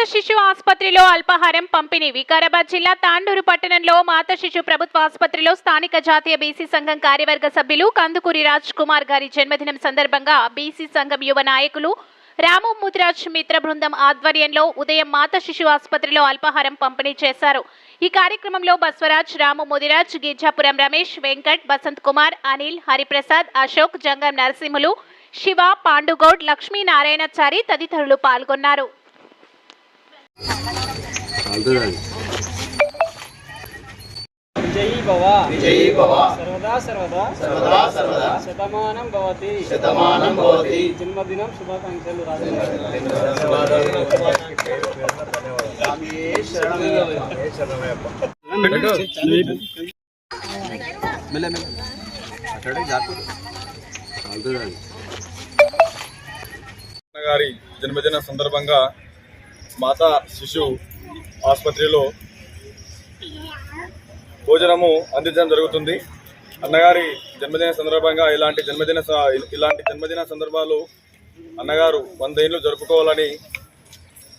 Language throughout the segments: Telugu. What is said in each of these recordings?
మాత శిశు ఆసుపత్రిలో అల్పాహారం పంపిణీ. వికారాబాద్ జిల్లా తాండూరు పట్టణంలో మాత శిశు ప్రభుత్వ ఆసుపత్రిలో స్థానిక జాతీయ బీసీ సంఘం కార్యవర్గ సభ్యులు కందుకూరి రాజ్ కుమార్ గారి జన్మదినం సందర్భంగా బీసీ సంఘం యువ నాయకులు రాము ముదిరాజ్ మిత్ర బృందం ఆధ్వర్యంలో ఉదయం మాత శిశు ఆసుపత్రిలో అల్పాహారం పంపిణీ చేశారు. ఈ కార్యక్రమంలో బస్వరాజ్ రాము ముదిరాజ్ గిర్జాపురం రమేష్ వెంకట్ బసంత్ కుమార్ అనిల్ హరిప్రసాద్ అశోక్ జంగం నరసింహులు శివ పాండుగౌడ్ లక్ష్మీనారాయణచారి తదితరులు పాల్గొన్నారు. విజయీ భవ. విజయీ భవ. సర్వదా సర్వదా. సర్వదా సర్వదా. శతమానం భవతి. శతమానం భవతి. జన్మదినం శుభాకాంక్షలు రాజు గారి జన్మదిన సందర్భంగా మాతా శిశు ఆసుపత్రిలో భోజనము అందించడం జరుగుతుంది. అన్నగారి జన్మదిన సందర్భంగా ఇలాంటి జన్మదిన ఇలాంటి జన్మదిన సందర్భాలు అన్నగారు వంద ఏళ్ళు జరుపుకోవాలని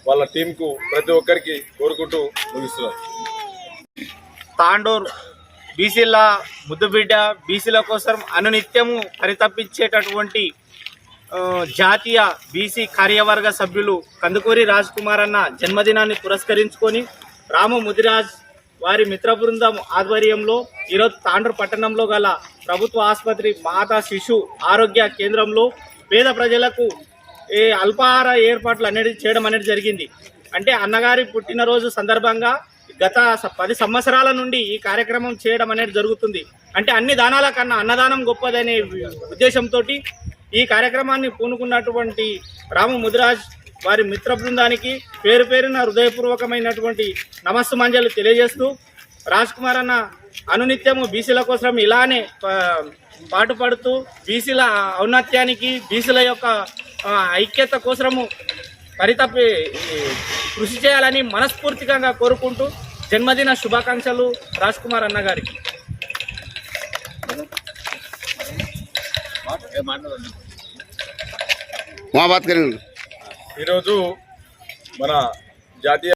వాళ్ళ టీంకు ప్రతి ఒక్కరికి కోరుకుంటూ ముగిస్తున్నారు తాండూర్ బీసీల ముద్దుబిడ్డ బీసీల కోసం అనునిత్యము పరితపించేటటువంటి జాతీయ బీసీ కార్యవర్గ సభ్యులు కందుకూరి రాజ్ కుమార్ అన్న జన్మదినాన్ని పురస్కరించుకొని రాము ముదిరాజ్ వారి మిత్ర బృందం ఆధ్వర్యంలో ఈరోజు తాండ్రు పట్టణంలో గల ప్రభుత్వ ఆసుపత్రి మాతా శిశు ఆరోగ్య కేంద్రంలో పేద ప్రజలకు ఏ అల్పాహార ఏర్పాట్లు అనేది చేయడం అనేది జరిగింది. అంటే అన్నగారి పుట్టినరోజు సందర్భంగా గత పది సంవత్సరాల నుండి ఈ కార్యక్రమం చేయడం అనేది జరుగుతుంది. అంటే అన్ని దానాల కన్నా అన్నదానం గొప్పదనే ఉద్దేశంతో ఈ కార్యక్రమాన్ని పూనుకున్నటువంటి రాము ముదిరాజ్ వారి మిత్ర బృందానికి పేరు పేరున హృదయపూర్వకమైనటువంటి నమస్సు మంజలు తెలియజేస్తూ రాజ్ కుమార్ అన్న అనునిత్యము బీసీల కోసం ఇలానే పాటుపడుతూ బీసీల ఔన్నత్యానికి బీసీల యొక్క ఐక్యత కోసము పరితపి కృషి చేయాలని మనస్ఫూర్తికంగా కోరుకుంటూ జన్మదిన శుభాకాంక్షలు రాజ్ కుమార్ అన్న గారికి. वहाँ बात करें मन जातीय